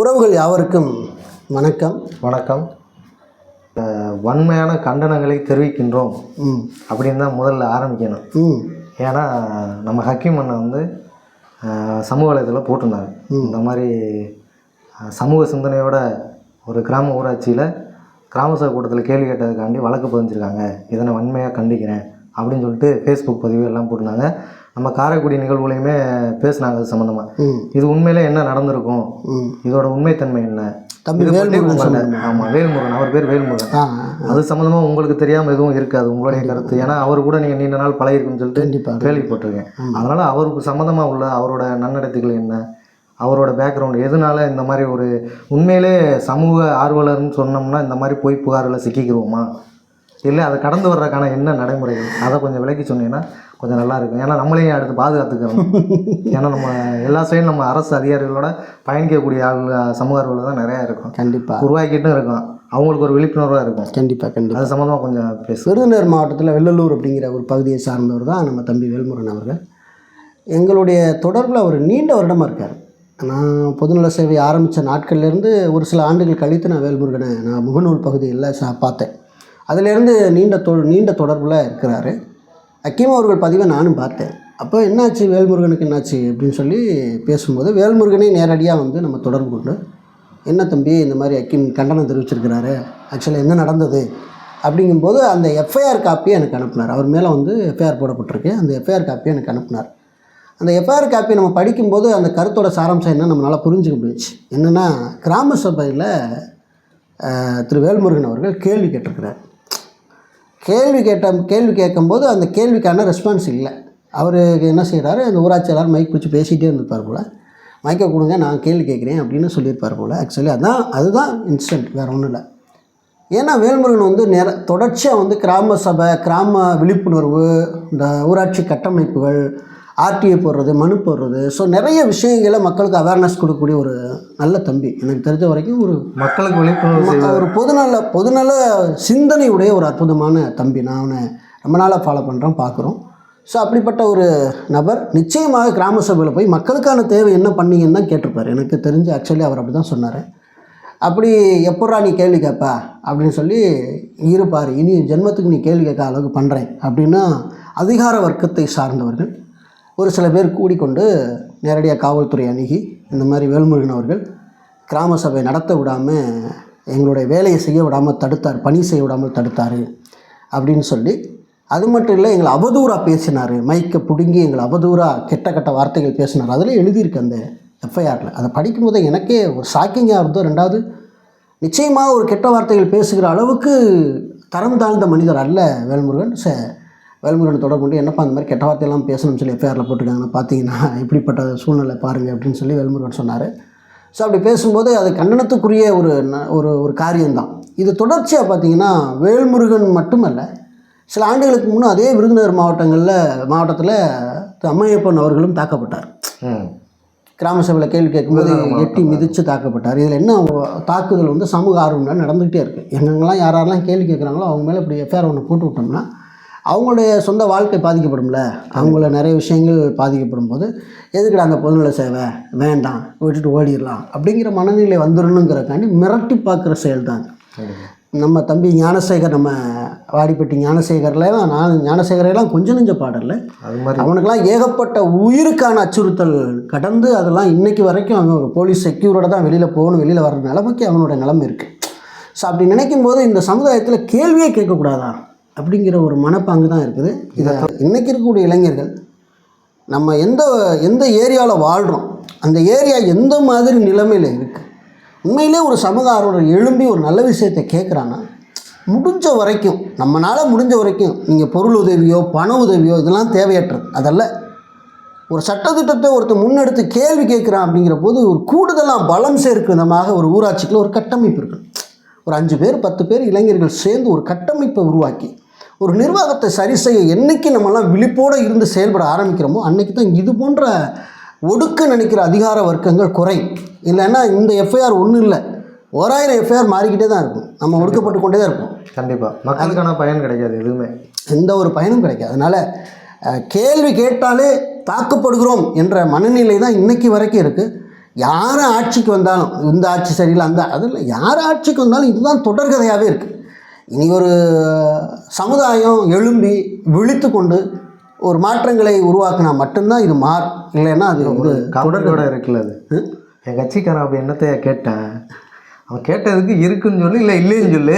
உறவுகள் யாவருக்கும் வணக்கம். வணக்கம். வன்மையான கண்டனங்களை தெரிவிக்கின்றோம் அப்படின்னு தான் முதல்ல ஆரம்பிக்கணும். ஏன்னா நம்ம ஹக்கீம் அண்ணன் வந்து சமூக வலைதளத்தில் போட்டிருந்தாங்க இந்த மாதிரி சமூக சிந்தனையோட ஒரு கிராம ஊராட்சியில் கிராம சபை கூட்டத்தில் கேள்வி கேட்டதுக்காண்டி வழக்கு பதிஞ்சிருக்காங்க. இதை நான் வன்மையாக கண்டிக்கிறேன் அப்படின்னு சொல்லிட்டு ஃபேஸ்புக் பதிவு எல்லாம் போட்டிருந்தாங்க. நம்ம காரைக்குடி நிகழ்வுலையுமே பேசுனாங்க அது சம்மந்தமாக இது உண்மையிலே என்ன நடந்திருக்கும்? இதோட உண்மைத்தன்மை என்ன? தம்பி பற்றி வேல்முருகன் அவர் பேர் வேல்முருகன். அது சம்மந்தமா உங்களுக்கு தெரியாம எதுவும் இருக்காது உங்களுடைய கருத்து. ஏன்னா அவர் கூட நீங்க நீண்ட நாள் பழகிருக்குன்னு சொல்லிட்டு கேள்விப்பட்டிருக்கேன் அதனால அவருக்கு சம்மந்தமா உள்ள அவரோட நன்னடத்தைகள் என்ன? அவரோட பேக்ரவுண்ட் எதனால இந்த மாதிரி ஒரு உண்மையிலே சமூக ஆர்வலர்னு சொன்னோம்னா இந்த மாதிரி போய் புகாரில் சிக்கிக்கிறோமா இல்லை அதை கடந்து வர்றதுக்கான என்ன நடைமுறைகள்? அதை கொஞ்சம் விளக்கி சொன்னீங்கன்னா கொஞ்சம் நல்லா இருக்கும். ஏன்னா நம்மளையும் அடுத்து பாதுகாத்துக்கிறோம் ஏன்னா நம்ம எல்லா சைடும் நம்ம அரசு அதிகாரிகளோட பயணிக்கக்கூடிய ஆள் சமூக ஆர்வலர் தான் நிறையா இருக்கும். கண்டிப்பாக உருவாக்கிட்டும் இருக்கும். அவங்களுக்கு ஒரு விழிப்புணர்வாக இருக்கும். கண்டிப்பாக கண்டிப்பாக அது சம்மந்தமாக கொஞ்சம் பேசு. விருதுநகர் மாவட்டத்தில் வெள்ளலூர் அப்படிங்கிற ஒரு பகுதியை சார்ந்தவர் தான் நம்ம தம்பி வேல்முருகன் அவர்கள். எங்களுடைய தொடர்பில் அவர் நீண்ட வருடமாக இருக்கார். நான் பொதுநல சேவை ஆரம்பித்த நாட்கள்லேருந்து ஒரு சில ஆண்டுகள் கழித்து நான் வேல்முருகனை நான் முகநூல் பகுதியில் சா பார்த்தேன். அதிலேருந்து நீண்ட தொ நீண்ட தொடர்பில் இருக்கிறாரு. அக்கீம் அவர்கள் பதிவை நானும் பார்த்தேன். அப்போ என்னாச்சு? வேல்முருகனுக்கு என்னாச்சு? அப்படின்னு சொல்லி பேசும்போது வேல்முருகனே நேரடியாக வந்து நம்ம தொடர்பு கொண்டு என்ன தம்பி இந்த மாதிரி அக்கிம் கண்டனம் தெரிவிச்சிருக்கிறாரு. ஆக்சுவலாக என்ன நடந்தது? அப்படிங்கும்போது அந்த எஃப்ஐஆர் காப்பியை எனக்கு அனுப்பினார். அவர் மேலே வந்து எஃப்ஐஆர் போடப்பட்டிருக்கு. அந்த எஃப்ஐஆர் காப்பியை எனக்கு அனுப்புனார். அந்த எஃப்ஐஆர் காப்பியை நம்ம படிக்கும்போது அந்த கருத்தோட சாராம்சம் என்ன நம்மளால் புரிஞ்சுக்க முடிஞ்சுச்சு. என்னென்னா கிராம சபையில் திரு வேல்முருகன் அவர்கள் கேள்வி கேட்டிருக்கிறார். கேள்வி கேட்ட கேள்வி கேட்கும்போது அந்த கேள்விக்கான ரெஸ்பான்ஸ் இல்லை. அவர் என்ன செய்கிறாரு அந்த ஊராட்சியாளர் மைக் பிடிச்சி பேசிகிட்டே இருந்திருப்பார் போல். மைக்கை கொடுங்க நான் கேள்வி கேட்குறேன் அப்படின்னு சொல்லியிருப்பார் போல். ஆக்சுவலி அதான் அதுதான் இன்ஸ்டன்ட் வேறு ஒன்றும் இல்லை. ஏன்னா வேல்முருகன் வந்து நேர தொடர்ச்சியாக வந்து கிராம சபை கிராம விழிப்புணர்வு இந்த ஊராட்சி கட்டமைப்புகள் ஆர்டிஐ போடுறது மனு போடுறது. ஸோ நிறைய விஷயங்களை மக்களுக்கு அவேர்னஸ் கொடுக்கக்கூடிய ஒரு நல்ல தம்பி. எனக்கு தெரிஞ்ச வரைக்கும் ஒரு மக்களுக்கு விழிப்புணர்வு ஒரு பொதுநல பொதுநல சிந்தனையுடைய ஒரு அற்புதமான தம்பி. நான் அவனை ரொம்ப நாளாக ஃபாலோ பண்ணுறேன் பார்க்குறோம். ஸோ அப்படிப்பட்ட ஒரு நபர் நிச்சயமாக கிராம சபையில் போய் மக்களுக்கான தேவை என்ன பண்ணீங்கன்னு தான் கேட்டிருப்பார். எனக்கு தெரிஞ்சு ஆக்சுவலி அவர் அப்படி தான் சொன்னார். அப்படி எப்பட்றா நீ கேள்வி கேட்ப அப்படின்னு சொல்லி இருப்பார் இனி ஜென்மத்துக்கு நீ கேள்வி கேட்க அளவுக்கு பண்ணுறேன் அப்படின்னா அதிகார வர்க்கத்தை சார்ந்தவர்கள் ஒரு சில பேர் கூடிக்கொண்டு நேரடியாக காவல்துறை அணுகி இந்த மாதிரி வேல்முருகன் அவர்கள் கிராம சபை நடத்த விடாமல் எங்களுடைய வேலையை செய்ய விடாமல் தடுத்தார் பணி செய்ய விடாமல் தடுத்தார் அப்படின்னு சொல்லி அது மட்டும் இல்லை எங்களை அவதூறாக பேசினார். மைக்கை பிடுங்கி எங்களை அவதூறாக கெட்ட கெட்ட வார்த்தைகள் பேசினார். அதில் எழுதியிருக்கு அந்த எஃப்ஐஆரில். அதை படிக்கும்போது எனக்கே ஒரு ஷாக்கிங்காக இருந்தோம் ரெண்டாவது நிச்சயமாக ஒரு கெட்ட வார்த்தைகள் பேசுகிற அளவுக்கு தரம் தாழ்ந்த மனிதர் அல்ல வேல்முருகன். ச வேல்முருகன் தொடர்பு கொண்டு என்னப்பா அந்த மாதிரி கெட்ட வார்த்தையெல்லாம் பேசணும்னு சொல்லி எஃப்ஐஆரில் போட்டிருக்காங்க பார்த்தீங்கன்னா இப்படிப்பட்ட சூழ்நிலை பாருங்கள் அப்படின்னு சொல்லி வேல்முருகன் சொன்னார். ஸோ அப்படி பேசும்போது அது கண்டனத்துக்குரிய ஒரு ஒரு ஒரு காரியம்தான். இது தொடர்ச்சியாக பார்த்தீங்கன்னா வேல்முருகன் மட்டுமல்ல சில ஆண்டுகளுக்கு முன்னே அதே விருதுநகர் மாவட்டங்களில் மாவட்டத்தில் அம்மையப்பன் அவர்களும் தாக்கப்பட்டார். கிராம சபையில் கேள்வி கேட்கும்போது எட்டி மிதித்து தாக்கப்பட்டார். இதில் என்ன தாக்குதல் வந்து சமூக ஆர்வம்னா நடந்துகிட்டே இருக்குது எங்கெங்கெல்லாம் யார் யாரெல்லாம் கேள்வி கேட்குறாங்களோ அவங்க மேலே இப்படி எஃப்ஐஆர் ஒன்று போட்டு விட்டோம்னா அவங்களுடைய சொந்த வாழ்க்கை பாதிக்கப்படும்ல? அவங்கள நிறைய விஷயங்கள் பாதிக்கப்படும் போது எதுக்குடா அந்த பொதுநல சேவை? வேண்டாம் விட்டுட்டு ஓடிடலாம். அப்படிங்கிற மனநிலை வந்துடணுங்கிறக்காண்டி மிரட்டி பார்க்குற செயல் தான் நம்ம தம்பி ஞானசேகர் நம்ம வாடிப்பட்டி ஞானசேகர்லாம் நான் ஞானசேகரெல்லாம் கொஞ்சம் நெஞ்ச பாடல அது மாதிரி. அவனுக்கெல்லாம் ஏகப்பட்ட உயிருக்கான அச்சுறுத்தல் கடந்து அதெல்லாம் இன்னைக்கு வரைக்கும் அவன் ஒரு போலீஸ் செக்யூரோட தான் வெளியில் போகணும் வெளியில் வர்ற நிலைமைக்கு அவனோட நிலைமை இருக்குது ஸோ அப்படி நினைக்கும் போது இந்த சமுதாயத்தில் கேள்வியே கேட்கக்கூடாதா? அப்படிங்கிற ஒரு மனப்பாங்கு தான் இருக்குது. இதை இன்றைக்கி இருக்கக்கூடிய இளைஞர்கள் நம்ம எந்த எந்த ஏரியாவில் வாழ்கிறோம் அந்த ஏரியா எந்த மாதிரி நிலைமையில் இருக்குது உண்மையிலே ஒரு சமூக ஆர்வலர் எழும்பி ஒரு நல்ல விஷயத்தை கேட்குறான்னா முடிஞ்ச வரைக்கும் நம்மளால் முடிஞ்ச வரைக்கும் நீங்கள் பொருள் உதவியோ பண உதவியோ இதெல்லாம் தேவையற்றது. அதல்ல ஒரு சட்டத்திட்டத்தை ஒருத்தர் முன்னெடுத்து கேள்வி கேட்குறான் அப்படிங்கிற போது ஒரு கூடுதலாக பலம் சேர்க்கிற விதமாக ஒரு ஊராட்சிக்குள்ள ஒரு கட்டமைப்பு இருக்குது ஒரு அஞ்சு பேர் பத்து பேர் இளைஞர்கள் சேர்ந்து ஒரு கட்டமைப்பை உருவாக்கி ஒரு நிர்வாகத்தை சரி செய்ய என்னைக்கு நம்மலாம் விழிப்போடு இருந்து செயல்பட ஆரம்பிக்கிறோமோ அன்னைக்கு தான் இது போன்ற ஒடுக்க நினைக்கிற அதிகார வர்க்கங்கள் குறை இல்லைன்னா இந்த எஃப்ஐஆர் ஒன்றும் இல்லை. ஓராயிரம் எஃப்ஐஆர் மாறிக்கிட்டே தான் இருக்கும். நம்ம ஒடுக்கப்பட்டு கொண்டே தான் இருப்போம் கண்டிப்பாக மக்களுக்கான பயன் கிடைக்காது எதுவுமே. எந்த ஒரு பயனும் கிடைக்காது. அதனால் கேள்வி கேட்டாலே தாக்கப்படுகிறோம் என்ற மனநிலை தான் இன்னைக்கு வரைக்கும் இருக்குது யார் ஆட்சிக்கு வந்தாலும் இந்த ஆட்சி சரியில்லை அந்த அதில் யார் ஆட்சிக்கு வந்தாலும் இதுதான் தொடர்கதையாகவே இருக்குது இனி ஒரு சமுதாயம் எழும்பி விழித்து கொண்டு ஒரு மாற்றங்களை உருவாக்கினா மட்டும்தான் இது மாறும் இல்லைன்னா அது வந்து காமெடியோட இருக்குல்ல அது. என் கட்சிக்காரன் அப்படி என்னத்தைய கேட்டேன்? அவன் கேட்டதுக்கு இருக்குன்னு சொல்லு இல்லை இல்லைன்னு சொல்லு.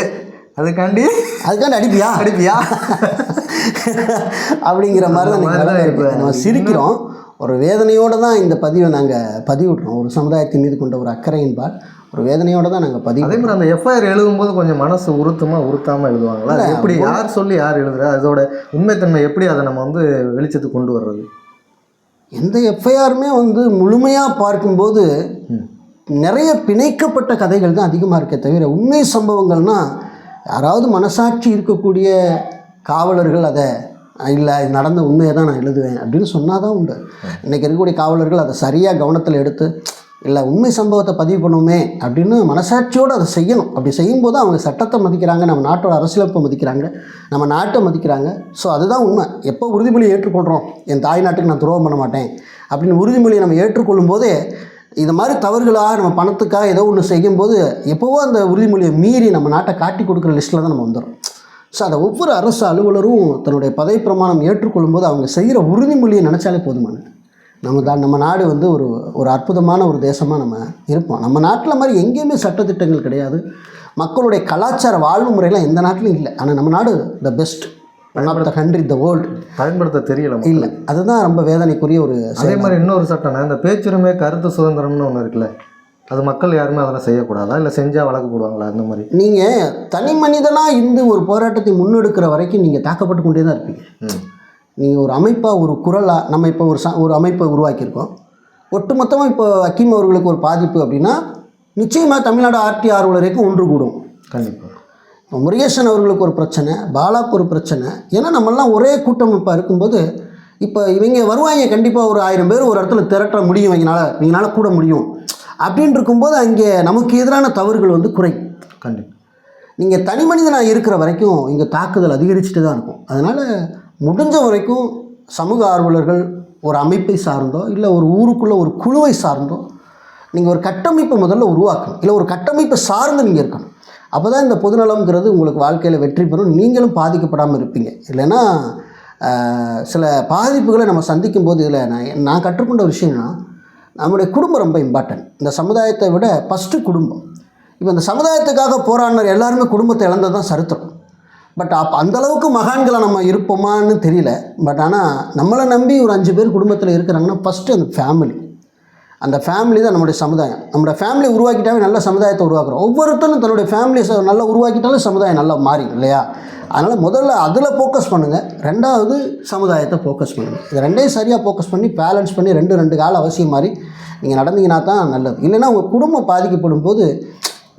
அதுக்காண்டி அதுக்காண்டி அடிப்பியா? அடிப்பியா? அப்படிங்கிற மாதிரி தான் நம்ம சிரிக்கிறோம். ஒரு வேதனையோடு தான் இந்த பதிவை நாங்கள் பதிவிடுறோம் ஒரு சமுதாயத்தின் மீது கொண்ட ஒரு அக்கறையின்பால் ஒரு வேதனையோடு தான் நாங்கள் பதிவு அதே மாதிரி அந்த எஃப்ஐஆர் எழுதும்போது கொஞ்சம் மனசு உறுத்துமா உறுத்தாம எழுதுவாங்களா? எப்படி யார் சொல்லி யார் எழுதுறா? அதோட உண்மைத்தன்மை எப்படி அதை நம்ம வந்து வெளிச்சத்துக்கு கொண்டு வர்றது? எந்த எஃப்ஐஆருமே வந்து முழுமையாக பார்க்கும்போது நிறைய பிணைக்கப்பட்ட கதைகள் தான் அதிகமாக இருக்கே தவிர உண்மை சம்பவங்கள்னால் யாராவது மனசாட்சி இருக்கக்கூடிய காவலர்கள் அதை இல்லை இது நடந்த உண்மையை தான் நான் எழுதுவேன் அப்படின்னு சொன்னால் தான் உண்டு இன்றைக்கி இருக்கக்கூடிய காவலர்கள் அதை சரியாக கவனத்தில் எடுத்து இல்லை உண்மை சம்பவத்தை பதிவு பண்ணுமே அப்படின்னு மனசாட்சியோடு அதை செய்யணும். அப்படி செய்யும்போது அவங்க சட்டத்தை மதிக்கிறாங்க நம்ம நாட்டோட அரசியலமைப்பை மதிக்கிறாங்க நம்ம நாட்டை மதிக்கிறாங்க. ஸோ அதுதான் உண்மை. எப்போ உறுதிமொழி ஏற்றுக்கொள்கிறோம் என் தாய் நாட்டுக்கு நான் துரோகம் பண்ண மாட்டேன் அப்படின்னு உறுதிமொழியை நம்ம ஏற்றுக்கொள்ளும் போதே இது மாதிரி தவறுகளாக நம்ம பணத்துக்காக ஏதோ ஒன்று செய்யும்போது எப்போவோ அந்த உறுதிமொழியை மீறி நம்ம நாட்டை காட்டி கொடுக்குற லிஸ்ட்டில் தான் நம்ம வந்துடும் ஸோ அதை ஒவ்வொரு அரசு அலுவலரும் தன்னுடைய பதவி பிரமாணம் ஏற்றுக்கொள்ளும்போது அவங்க செய்கிற உறுதிமொழியை நினச்சாலே போதுமானது. நம்ம தான் நம்ம நாடு வந்து ஒரு ஒரு அற்புதமான ஒரு தேசமாக நம்ம இருப்போம். நம்ம நாட்டில் மாதிரி எங்கேயுமே சட்டத்திட்டங்கள் கிடையாது. மக்களுடைய கலாச்சார வாழ்வு முறையெல்லாம் எந்த நாட்டிலும் இல்லை. ஆனால் நம்ம நாடு the best one of the country the world பயன்படுத்த தெரியல இல்லை. அதுதான் ரொம்ப வேதனைக்குரிய ஒரு அதே மாதிரி இன்னொரு சட்டம்னா இந்த பேச்சுரிமை கருத்து சுதந்திரம்னு ஒன்று இருக்குல்ல. அது மக்கள் யாருமே அதெல்லாம் செய்யக்கூடாதா? இல்லை செஞ்சால் வழக்கு போடுவாங்களா? அந்த மாதிரி. நீங்கள் தனி மனிதனாக இருந்து ஒரு போராட்டத்தை முன்னெடுக்கிற வரைக்கும் நீங்கள் தாக்கப்பட்டு கொண்டே தான் இருப்பீங்க. நீங்கள் ஒரு அமைப்பாக ஒரு குரலாக நம்ம இப்போ ஒரு ச ஒரு அமைப்பை உருவாக்கியிருக்கோம். ஒட்டுமொத்தமாக இப்போ அக்கீம் அவர்களுக்கு ஒரு பாதிப்பு அப்படின்னா நிச்சயமாக தமிழ்நாடு ஆர்டி ஆர்வலரைக்கும் ஒன்று கூடும். கண்டிப்பாக இப்போ முருகேசன் அவர்களுக்கு ஒரு பிரச்சனை பாலாக்கு ஒரு பிரச்சனை. ஏன்னா நம்மெல்லாம் ஒரே கூட்டமைப்பாக இருக்கும்போது இப்போ இவங்க வருவாங்க கண்டிப்பாக ஒரு ஆயிரம் பேர் ஒரு இடத்துல திரட்ட முடியும் இவங்களால இவங்களால கூட முடியும். அப்படின்னு இருக்கும்போது அங்கே நமக்கு எதிரான தவறுகள் வந்து குறையும். கண்டிப்பாக நீங்கள் தனி மனிதனாக இருக்கிற வரைக்கும் இங்கே தாக்குதல் அதிகரிச்சுட்டு தான் இருக்கும். அதனால் முடிஞ்ச வரைக்கும் சமூக ஆர்வலர்கள் ஒரு அமைப்பை சார்ந்தோ இல்லை ஒரு ஊருக்குள்ளே ஒரு குழுவை சார்ந்தோ நீங்கள் ஒரு கட்டமைப்பை முதல்ல உருவாக்கணும். இல்லை ஒரு கட்டமைப்பை சார்ந்து நீங்கள் இருக்கணும். அப்போ தான் இந்த பொதுநலம்ங்கிறது உங்களுக்கு வாழ்க்கையில் வெற்றி பெறும். நீங்களும் பாதிக்கப்படாமல் இருப்பீங்க. இல்லைன்னா சில பாதிப்புகளை நம்ம சந்திக்கும் போது இதில் நான் நான் கற்றுக்கொண்ட விஷயம்னா நம்முடைய குடும்பம் ரொம்ப இம்பார்ட்டன்ட் இந்த சமுதாயத்தை விட ஃபஸ்ட்டு குடும்பம். இப்போ இந்த சமுதாயத்துக்காக போராடினர் எல்லாருமே குடும்பத்தை இழந்தது தான் சரித்திரம். பட் அப்போ அந்தளவுக்கு மகான்களை நம்ம இருப்போமான்னு தெரியல. பட் ஆனால் நம்மளை நம்பி ஒரு அஞ்சு பேர் குடும்பத்தில் இருக்கிறாங்கன்னா ஃபஸ்ட்டு அந்த ஃபேமிலி அந்த ஃபேமிலி தான் நம்மளுடைய சமுதாயம். நம்மளோட ஃபேமிலி உருவாக்கிட்டாவே நல்ல சமுதாயத்தை உருவாக்குறோம். ஒவ்வொருத்தரும் தன்னுடைய ஃபேமிலியை நல்லா உருவாக்கிட்டாலும் சமுதாயம் நல்லா மாறி இல்லையா? அதனால் முதல்ல அதில் ஃபோக்கஸ் பண்ணுங்கள் ரெண்டாவது சமுதாயத்தை ஃபோக்கஸ் பண்ணுங்கள் இது ரெண்டையும் சரியாக ஃபோக்கஸ் பண்ணி பேலன்ஸ் பண்ணி ரெண்டு ரெண்டு கால அவசியம் மாதிரி நீங்கள் நடந்தீங்கன்னா தான் நல்லது. இல்லைன்னா உங்கள் குடும்பம் பாதிக்கப்படும் போது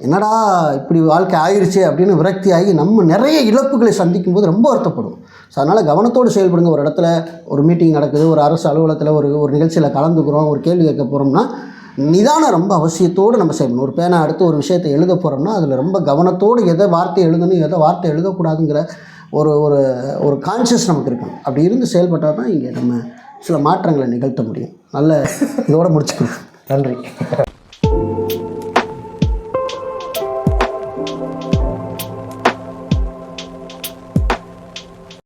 என்னடா இப்படி வாழ்க்கை ஆயிடுச்சு அப்படின்னு விரக்தி ஆகி நம்ம நிறைய இழப்புகளை சந்திக்கும் போது ரொம்ப வருத்தப்படும். ஸோ அதனால் கவனத்தோடு செயல்படுங்க. ஒரு இடத்துல ஒரு மீட்டிங் நடக்குது ஒரு அரசு அலுவலகத்தில் ஒரு ஒரு நிகழ்ச்சியில் கலந்துக்கிறோம் ஒரு கேள்வி கேட்க போகிறோம்னா நிதானம் ரொம்ப அவசியத்தோடு நம்ம செய்யணும். ஒரு பேனா அடுத்து ஒரு விஷயத்தை எழுத போகிறோம்னா அதில் ரொம்ப கவனத்தோடு எதை வார்த்தை எழுதணும் எதை வார்த்தை எழுதக்கூடாதுங்கிற ஒரு ஒரு ஒரு கான்ஷியஸ் நமக்கு இருக்கணும். அப்படி இருந்து செயல்பட்டால் தான் இங்கே நம்ம சில மாற்றங்களை நிகழ்த்த முடியும். நல்ல இதோட முடிச்சுக்கணும் நன்றி.